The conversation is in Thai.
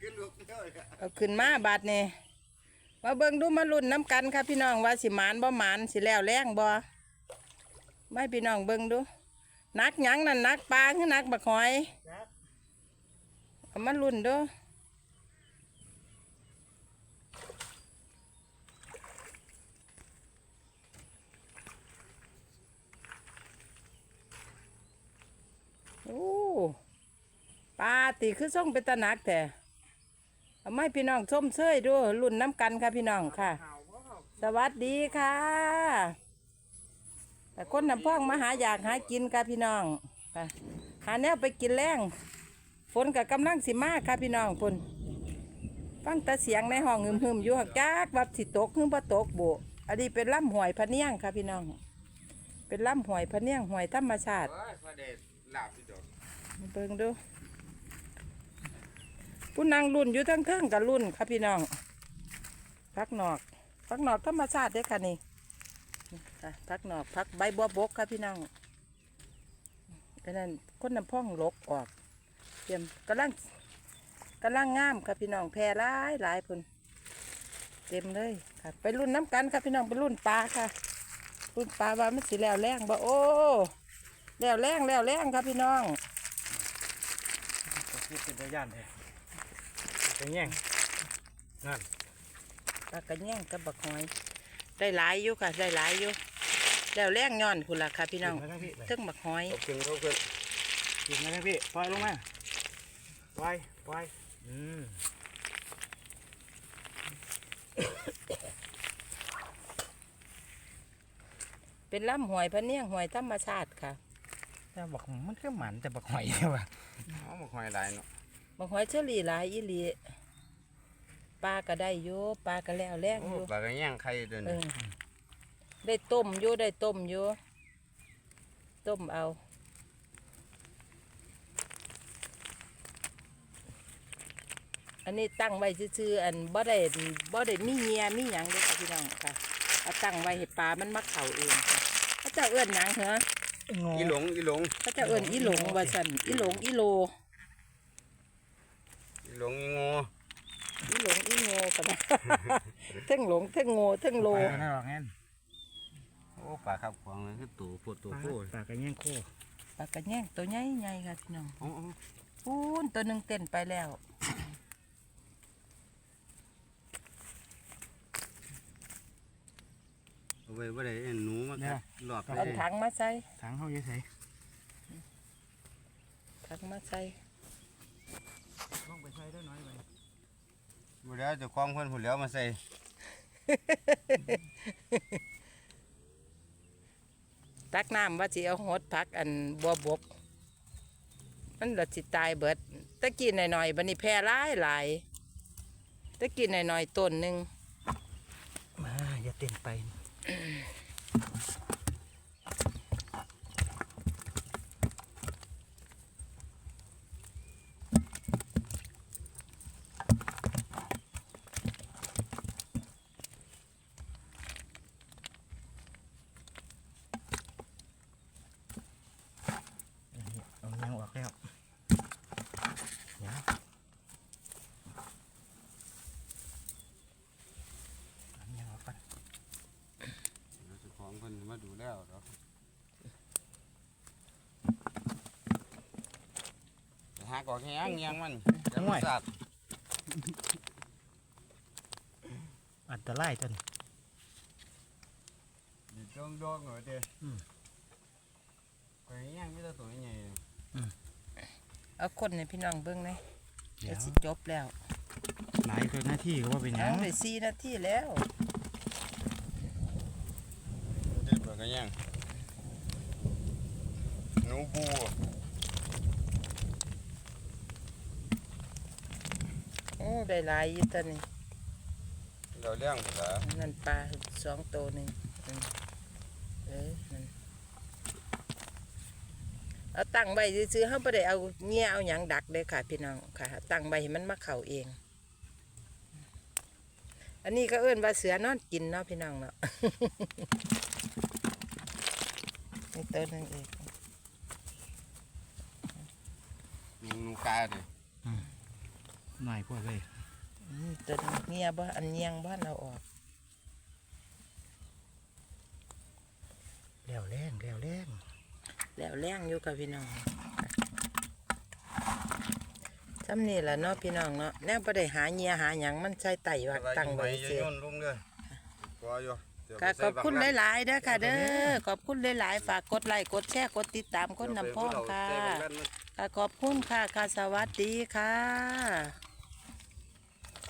ขึ้นลูกเดียวเลยเอาขึ้นมาบาดนี่มาเบิ่งดูมาลุ่นน้ำกันค่ะพี่น้องว่าสิหมานบ่หมานสิแล้วแรงบ่ไม่พี่น้องเบิ่งดูนักหยังนั่นนักปลาคือนักบักหอยเอามาลุ่นดูโอ้ปลา ตีคือส่งเป็นตะหนักแต่เอาไม่พี่น้องส้มเชยดูรุ่นน้ำกันค่ะพี่น้องค่ะ สวัสดีค่ะแต่คนน้ำพ่องมาหาอยากหากินค่ะพี่น้องค่ะหาแนวไปกินแรงฝนกับกำลังสิมากค่ะพี่น้องฝนฟังแต่เสียงในห้องหึมหึมๆอยู่หักจักแบบสิตกหึมบ่ตกบุอันนี้เป็นล่ำหวยพะเนียงค่ะพี่น้อง เป็นล่ำหวยพะเนียงหวยธรรมชาติเอ้ยพระเดชลาบพี่ดอกเบิ่งดู ผู้นางรุ่นอยู่ทั้งเทิงกับรุ่นครับพี่น้องพักหนอกพักหนอกธรรมชาติเด้ค่ะนี่ค่ะพักหนอกพักใบบัวบกครับพี่น้องอันนั้นคนน้ำพ่องลกออกเตรียมกำลังกำลังงามครับพี่น้องแพรหลายหลายพุ่นเต็มเลยค่ะ ไปรุ่นน้ำกันครับพี่น้องไปรุ่นปลาค่ะ รุ่นปลาว่ามันสิแล้วแรงบ่โอ้แล้วแรงแล้วแรงครับพี่น้องเป็นตะย่านเลย เป็นแย่งนั่นปลากระแยงกับบักหอย ได้หลายอยู่ค่ะ ได้หลายอยู่แล้วแรงย้อนคุณล่ะค่ะพี่น้องกินมาทั้งพี่เทึงบักหอยขอบคุณเขาเพื่อนกินมาทั้งพี่ปล่อยลงมาปล่อยปล่อยอืมเป็นล่ำหอยพะเนียงหอยธรรมชาติค่ะแต่บอกมันก็หมันแต่บอกหอยเนี่ยว่ะเอามาคอยหลายเนาะ บักหอยเชอรี่หลายอีหลีปลาก็ได้อยู่ปลาก็แล้วแรงโอ้อยู่ปลากระย่างไข่เดินเออได้ต้มอยู่ได้ต้มอยู่ต้มเอาอันนี้ตั้งไว้ซื่อๆอันบ่ได้บ่ได้มีเงียมีหยังเด้อค่ะพี่น้องค่ะเอาตั้งไว้ให้ปลามันมักเข่าเองค่ะเขาเจ้าเอื้อนหยังเหรองงอีหลงอีหลงเขาเจ้าเอื้อนอีหลงว่าซั่นอีหลงอีโลอี หลงอีโงอีหลงอีโง่ก็ได้เทั้งหลงเทั้งโง่เทั้งโล ปลาไม่หรอกงั้นโอ้ปลาขับขวางเลยคือตัวปวดตัวโคตรปลากระแย่งโคปลากระแยงตัวใหญ่ๆค่ะพี่น้องโอ้โอ้ปูนตัวหนึ่งเต้นไปแล้ว เอาไว้บ่ได้เอ็นหนูมากัดหลอดไปเอาถังมาใส่ถังเขาเยอะใส่ถังมาใส่ลงไปใส่ได้น้อยไปบ่ได้เจะคล้าของเพิ่นผู้เหลียวมาใส่ตักน้ำว่าสิเอาหดพักอันบัวบก มันหลดสิตายเบิดตะกี้หน่อยๆบันนี้แพร่หลายหลายตะกี้หน่อยๆต้นหนึ่งมาอย่าเต้นไป เอายังออกแล้วเดี๋ยวเอายังออกก่อน เดี๋ยวเจ้าของเพิ่นมาดู แล้วดอกไปหากอกแห้งเงียงมันจะมาสัตว์อันตรายจนดิจ้องดองหน่อยเด้อืมไปแห้งไม่ได้ตัวใหญ่เอาคนในพี่น้องเบิ้งเลยเดี๋จะยวสิจบแล้ว หลายเกินหน้าที่ก็ว่าเป็นหยัเอางไปสี่นาทีแล้ว เด็ดปลา กระย่างหนูบูโอ้ได้หลายอยู่ตอนนี้เราเลี้ยงหมดแล้วนั่นปลาสองตัวหนึ่งอืมเอ้ยนั่นเอาตั้งใบซื้อๆเขาไม่ได้เอาเงี้ยเอาหยังดักเลยค่ะพี่น้องค่ะ ตั้งใบให้มันมาเข่าเอง อันนี้ก็เอื้นว่าเสือนอนกินเนาะพี่น้องเนาะ นี่ตัวหนึงเองหนูหนูกาเลยหน่อยพวกเลยอืมตัวนี้เงียบ่อันเงียงบ่เราออกแล้วแรงแล้วแรงแล้วแรงอยู่กับพี่น้องจำนี่แหละเนาะพี่น้องเนาะแน่บ่ได้หาเงียหาหยังมันใช้ไต่ว่าตั้งไว้เสีเสียยนลงเด้อพออยู่ เดี๋ยวก็ไปขใส่อบบักคุณน้ำหลายๆเด้อค่ะ เด้อขอบคุณหลายๆฝากกดไลค์กดแชร์กดติดตามคนนำพ้องค่ะเดี๋ยวไปเอาใส่บักน้ำก็ขอบคุณค่ะค่ะสวัสดีค่ะ